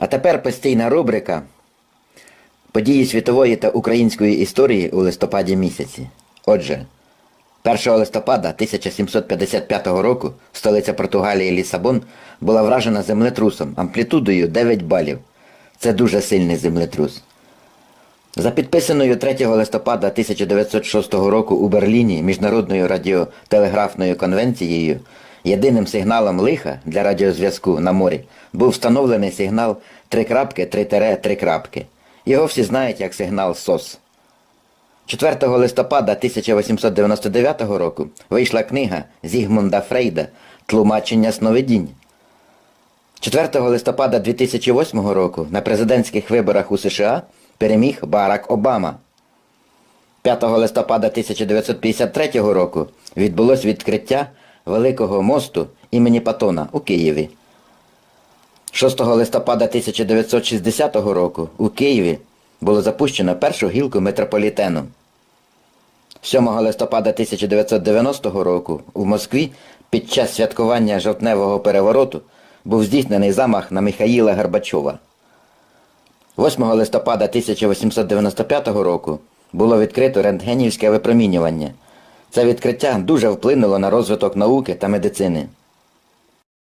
А тепер постійна рубрика Події світової та української історії у листопаді місяці. Отже, 1 листопада 1755 року столиця Португалії Лісабон була вражена землетрусом амплітудою 9 балів. Це дуже сильний землетрус. За підписаною 3 листопада 1906 року у Берліні міжнародною радіотелеграфною конвенцією єдиним сигналом лиха для радіозв'язку на морі був встановлений сигнал 3.3-3 крапки. Його всі знають як сигнал СОС. 4 листопада 1899 року вийшла книга Зігмунда Фрейда Тлумачення сновидінь. 4 листопада 2008 року на президентських виборах у США переміг Барак Обама. 5 листопада 1953 року відбулось відкриття Великого мосту імені Патона у Києві. 6 листопада 1960 року у Києві було запущено першу гілку метрополітену. 7 листопада 1990 року у Москві під час святкування жовтневого перевороту був здійснений замах на Михаїла Горбачова. 8 листопада 1895 року було відкрито рентгенівське випромінювання. Це відкриття дуже вплинуло на розвиток науки та медицини.